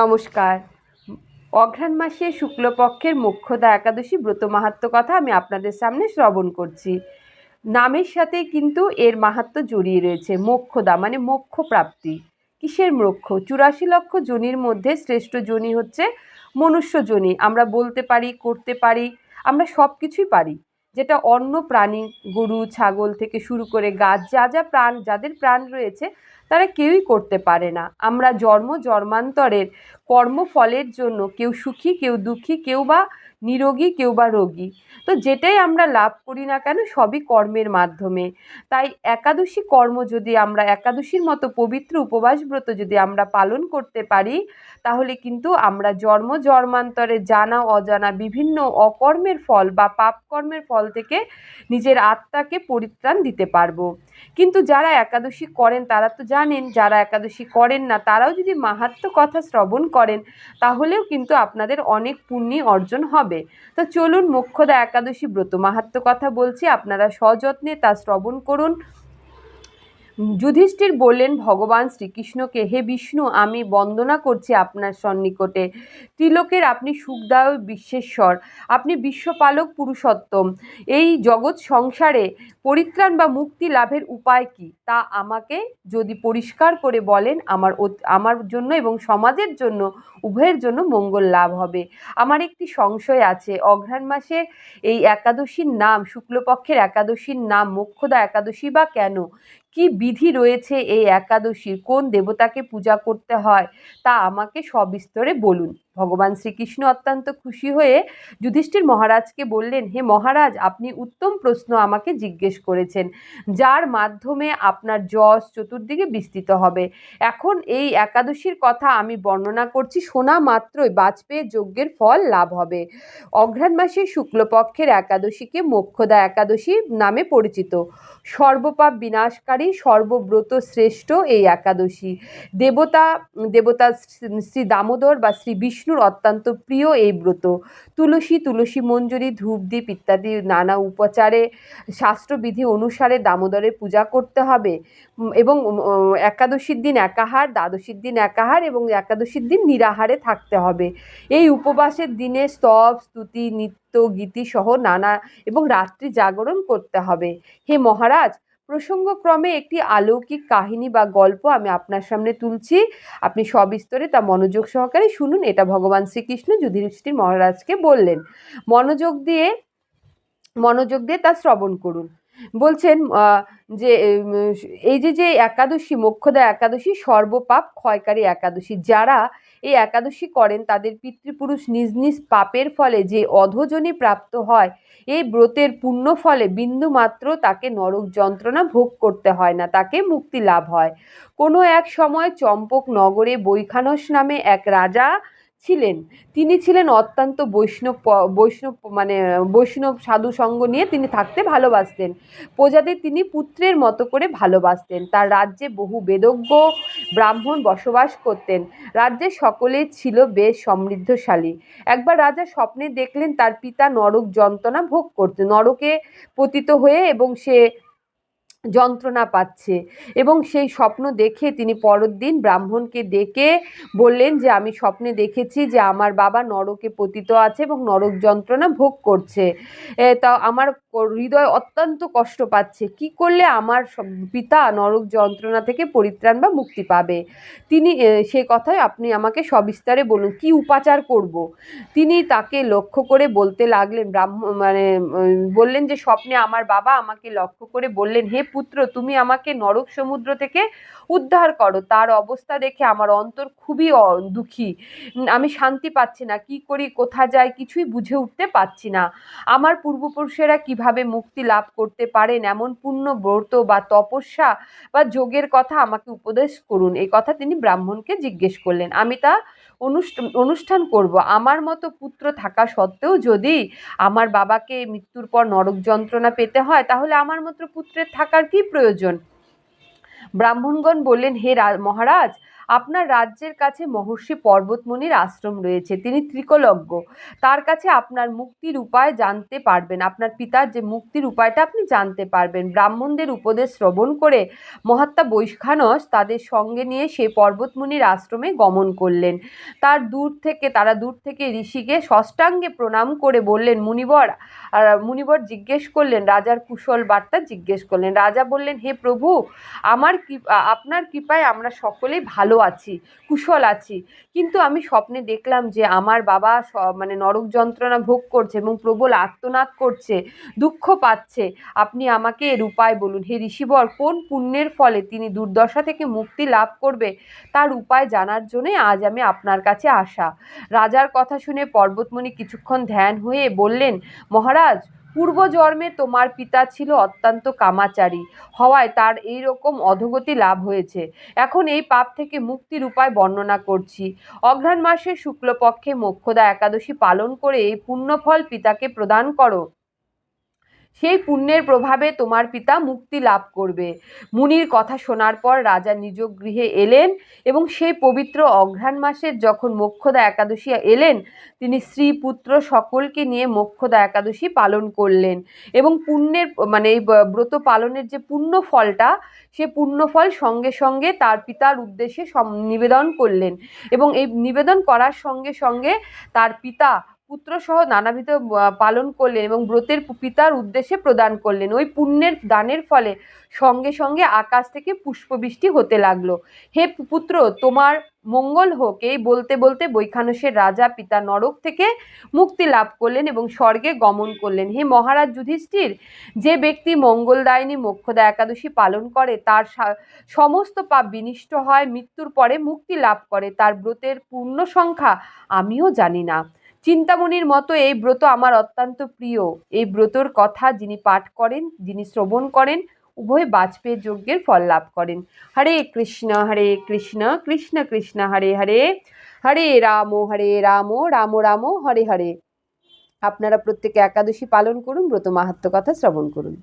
নমস্কার। অঘ্রাণ মাসে শুক্লপক্ষের মোক্ষদা একাদশী ব্রত মাহাত্ম্য কথা আমি আপনাদের সামনে শ্রবণ করছি। নামের সাথে কিন্তু এর মাহাত্ম্য জড়িয়ে রয়েছে। মোক্ষদা মানে মোক্ষ প্রাপ্তি। কিসের মোক্ষ? চুরাশি লক্ষ জনির মধ্যে শ্রেষ্ঠ জনি হচ্ছে মনুষ্য জনি। আমরা বলতে পারি, করতে পারি, আমরা সব কিছুই পারি। যেটা অন্য প্রাণী, গরু, ছাগল থেকে শুরু করে গাছ, যা যা প্রাণ, যাদের প্রাণ রয়েছে, তারা কেউই করতে পারে না। আমরা জন্ম, জন্মান্তরের কর্মফলের জন্য কেউ সুখী, কেউ দুঃখী, কেউ বা নিরোগী কেউ বা রোগী। তো যেটাই আমরা লাভ করি না কেন, সবই কর্মের মাধ্যমে। তাই একাদশী কর্ম যদি আমরা, একাদশীর মতো পবিত্র উপবাস ব্রত যদি আমরা পালন করতে পারি, তাহলে কিন্তু আমরা জন্ম জন্মান্তরে জানা, অজানা বিভিন্ন অকর্মের ফল বা পাপ কর্মের ফল থেকে নিজের আত্মাকে পরিত্রাণ দিতে পারব। কিন্তু যারা একাদশী করেন, তারা তো জানেন, যারা একাদশী করেন না, তারাও যদি মাহাত্ম্য কথা শ্রবণ করেন, তাহলেও কিন্তু আপনাদের অনেক পুণ্যি অর্জন হবে। তো চলুন মোক্ষদা একাদশী ব্রত মাহাত্ম কথা বলছি। আপনারা সযত্নে তা শ্রবণ করুন। যুধিষ্ঠির বললেন, ভগবান শ্রীকৃষ্ণকে, হে বিষ্ণু, আমি বন্দনা করছি আপনার সন্নিকটে। ত্রিলোকের আপনি সুখদায়ক বিশ্বেশ্বর, আপনি বিশ্বপালক পুরুষোত্তম। এই জগৎ সংসারে পরিত্রাণ বা মুক্তি লাভের উপায় কি? তা আমাকে যদি পরিষ্কার করে বলেন, আমার আমার জন্য এবং সমাজের জন্য, উভয়ের জন্য মঙ্গল লাভ হবে। আমার একটি সংশয় আছে। অঘ্রাণ মাসের এই একাদশীর নাম, শুক্লপক্ষের একাদশীর নাম, মোক্ষদা একাদশী বা কেন? কি বিধি রয়েছে এই একাদশীর? কোন দেবতাকে পূজা করতে হয়? তা আমাকে সবিস্তরে বলুন। ভগবান শ্রীকৃষ্ণ অত্যন্ত খুশি হয়ে যুধিষ্ঠির মহারাজকে বললেন, হে মহারাজ, আপনি উত্তম প্রশ্ন আমাকে জিজ্ঞেস করেছেন, যার মাধ্যমে আপনার যশ চতুর্দিকে বিস্তৃত হবে। এখন এই একাদশীর কথা আমি বর্ণনা করছি, শোনা মাত্রই বাজপেয়ী যজ্ঞের ফল লাভ হবে। অঘ্রাণ মাসে শুক্লপক্ষের একাদশীকে মোক্ষদা একাদশী নামে পরিচিত। সর্বপাপ বিনাশকারী, সর্বব্রত শ্রেষ্ঠ এই একাদশী। দেবতা দেবতা শ্রী দামোদর বা শ্রী বিষ্ণুর অত্যন্ত প্রিয় এই ব্রত। তুলসী তুলসী মঞ্জুরি, ধূপদীপ ইত্যাদি নানা উপচারে, শাস্ত্রবিধি অনুসারে দামোদরের পূজা করতে হবে। এবং একাদশীর দিন একাহার, দ্বাদশীর দিন একাহার এবং একাদশীর দিন নিরাহারে থাকতে হবে। এই উপবাসের দিনে স্তব, স্তুতি, নৃত্য, গীতি সহ নানা এবং রাত্রি জাগরণ করতে হবে। হে মহারাজ প্রসঙ্গক্রমে একটি অলৌকিক কাহিনী বা গল্প আমি আপনার সামনে তুলছি। আপনি সবিস্তরে তা মনোযোগ সহকারে শুনুন, এটা ভগবান শ্রীকৃষ্ণ যুধিষ্ঠির মহারাজকে বললেন। মনোযোগ দিয়ে মনোযোগ দিয়ে তা শ্রবণ করুন। বলছেন যে এই যে যে একাদশী, মোক্ষদা একাদশী, সর্বপাপ ক্ষয়কারী একাদশী, যারা এই একাদশী করেন, তাদের পিতৃপুরুষ নিজ নিজ পাপের ফলে যে অধজনী প্রাপ্ত হয় এই ব্রতের পুণ্য ফলে বিন্দু মাত্র তাকে নরক যন্ত্রণা ভোগ করতে হয় না, তাকে মুক্তি লাভ হয়। কোনো এক সময় চম্পক নগরে বৈখানস নামে এক রাজা ছিলেন। তিনি ছিলেন অত্যন্ত বৈষ্ণব বৈষ্ণব মানে বৈষ্ণব সাধু সঙ্গ নিয়ে তিনি থাকতে ভালোবাসতেন। প্রজাদের তিনি পুত্রের মতো করে ভালোবাসতেন। তার রাজ্যে বহু বেদজ্ঞ ব্রাহ্মণ বসবাস করতেন। রাজ্যে সকলে ছিল বেশ সমৃদ্ধশালী। একবার রাজা স্বপ্নে দেখলেন তার পিতা নরক যন্ত্রণা ভোগ করতে, নরকে পতিত হয়ে এবং সে যন্ত্রণা পাচ্ছে। এবং সেই স্বপ্ন দেখে তিনি পরের দিন ব্রাহ্মণকে ডেকে বললেন যে, আমি স্বপ্নে দেখেছি যে, আমার বাবা নরকে পতিত আছে এবং নরক যন্ত্রণা ভোগ করছে। তা আমার হৃদয় অত্যন্ত কষ্ট পাচ্ছে। কি করলে আমার পিতা নরক যন্ত্রণা থেকে পরিত্রাণ বা মুক্তি পাবে? তিনি সে কথায় আপনি আমাকে সবিস্তারে বলুন, কি উপাচার করব। তিনি তাকে লক্ষ্য করে বলতে লাগলেন, ব্রাহ্ম মানে বললেন যে, স্বপ্নে আমার বাবা আমাকে লক্ষ্য করে বললেন, হে পুত্র, তুমি আমাকে নরক সমুদ্র থেকে উদ্ধার করো। তার অবস্থা দেখে আমার অন্তর খুবই দুঃখী। আমি শান্তি পাচ্ছি না। কি করি কোথা যায় কিছুই বুঝে উঠতে পারছি না। আমার পূর্বপুরুষেরা কীভাবে মুক্তি লাভ করতে পারেন? এমন পূর্ণ ব্রত বা তপস্যা বা যোগের কথা আমাকে উপদেশ করুন। এই কথা তিনি ব্রাহ্মণকে জিজ্ঞেস করলেন। আমি তা অনুষ্ঠান করব। আমার মতো পুত্র থাকা সত্ত্বেও যদি আমার বাবাকে মৃত্যুর পর নরক যন্ত্রণা পেতে হয়, তাহলে আমার মতো পুত্রের থাকার কি প্রয়োজন? ব্রাহ্মণগণ বললেন, হে মহারাজ আপনার রাজ্যের কাছে মহর্ষি পর্বতমুনির আশ্রম রয়েছে, তিনি ত্রিকলজ্ঞ। তার কাছে আপনার মুক্তির উপায় জানতে পারবেন। আপনার পিতার যে মুক্তির উপায়টা আপনি জানতে পারবেন। ব্রাহ্মণদের উপদেশ শ্রবণ করে মহাত্মা বৈখানস তাদের সঙ্গে নিয়ে সে পর্বতমুনির আশ্রমে গমন করলেন। তার দূর থেকে, তারা দূর থেকে ঋষিকে ষষ্ঠাঙ্গে প্রণাম করে বললেন, মুনিবর, আর মুনিবর জিজ্ঞেস করলেন, রাজার কুশল বার্তা জিজ্ঞেস করলেন। রাজা বললেন, হে প্রভু, আমার কি আপনার কৃপায় আমরা সকলেই ভালো আছি, কুশল আছি। কিন্তু আমি স্বপ্নে দেখলাম যে আমার বাবা মানে নরক যন্ত্রণা ভোগ করছে এবং প্রবল আত্মনাদ করছে, দুঃখ পাচ্ছে। আপনি আমাকে এর উপায় বলুন। হে ঋষিবর, কোন পুণ্যের ফলে তিনি দুর্দশা থেকে মুক্তি লাভ করবে? তার উপায় জানার জন্যে আজ আমি আপনার কাছে আসা। রাজার কথা শুনে পর্বতমণি কিছুক্ষণ ধ্যান হয়ে বললেন, মহারাজ পূর্বজন্মে তোমার পিতা ছিল অত্যন্ত কামাচারী। হওয়ায় তার এই রকম অধোগতি লাভ হয়েছে। এখন এই পাপ থেকে মুক্তির উপায় বর্ণনা করছি। অঘ্রাণ মাসে শুক্লপক্ষে মোক্ষদা একাদশী পালন করে এই পুণ্যফল পিতাকে প্রদান করো। সেই পুণ্যের প্রভাবে তোমার পিতা মুক্তি লাভ করবে। মুনির কথা শোনার পর রাজা নিজ গৃহে এলেন এবং সেই পবিত্র অঘ্রাণ মাসের যখন মোক্ষদা একাদশী এলেন, তিনি স্ত্রী পুত্র সকলকে নিয়ে মোক্ষদা একাদশী পালন করলেন এবং পুণ্যের মানে এই ব্রত পালনের যে পুণ্য ফলটা, সে পুণ্যফল সঙ্গে সঙ্গে তার পিতার উদ্দেশ্যে নিবেদন করলেন এবং এই নিবেদন করার সঙ্গে সঙ্গে তার পিতা পুত্রসহ নানাবিধ পালন করলেন এবং ব্রতের পিতার উদ্দেশ্যে প্রদান করলেন। ওই পুণ্যের দানের ফলে সঙ্গে সঙ্গে আকাশ থেকে পুষ্পবৃষ্টি হতে লাগল। হে পুত্র, তোমার মঙ্গল হোক। এই বলতে বলতে বৈখানসের রাজা পিতা নরক থেকে মুক্তি লাভ করলেন এবং স্বর্গে গমন করলেন। হে মহারাজ যুধিষ্ঠির, যে ব্যক্তি মঙ্গলদায়িনী মোক্ষদা একাদশী পালন করে, তার সমস্ত পাপ বিনিষ্ট হয়, মৃত্যুর পরে মুক্তি লাভ করে, তার ব্রতের পূর্ণ সংখ্যা আমিও জানি না। চিন্তামণির মতো এই ব্রত আমার অত্যন্ত প্রিয়। এই ব্রতর কথা যিনি পাঠ করেন, যিনি শ্রবণ করেন, উভয় বাজপেয়ী যজ্ঞের ফল লাভ করেন। হরে কৃষ্ণ হরে কৃষ্ণ কৃষ্ণ কৃষ্ণ, হরে হরে। হরে রাম হরে রাম রাম রাম, হরে হরে। আপনারা প্রত্যেকে একাদশী পালন করুন, ব্রত মাহাত্ম কথা শ্রবণ করুন।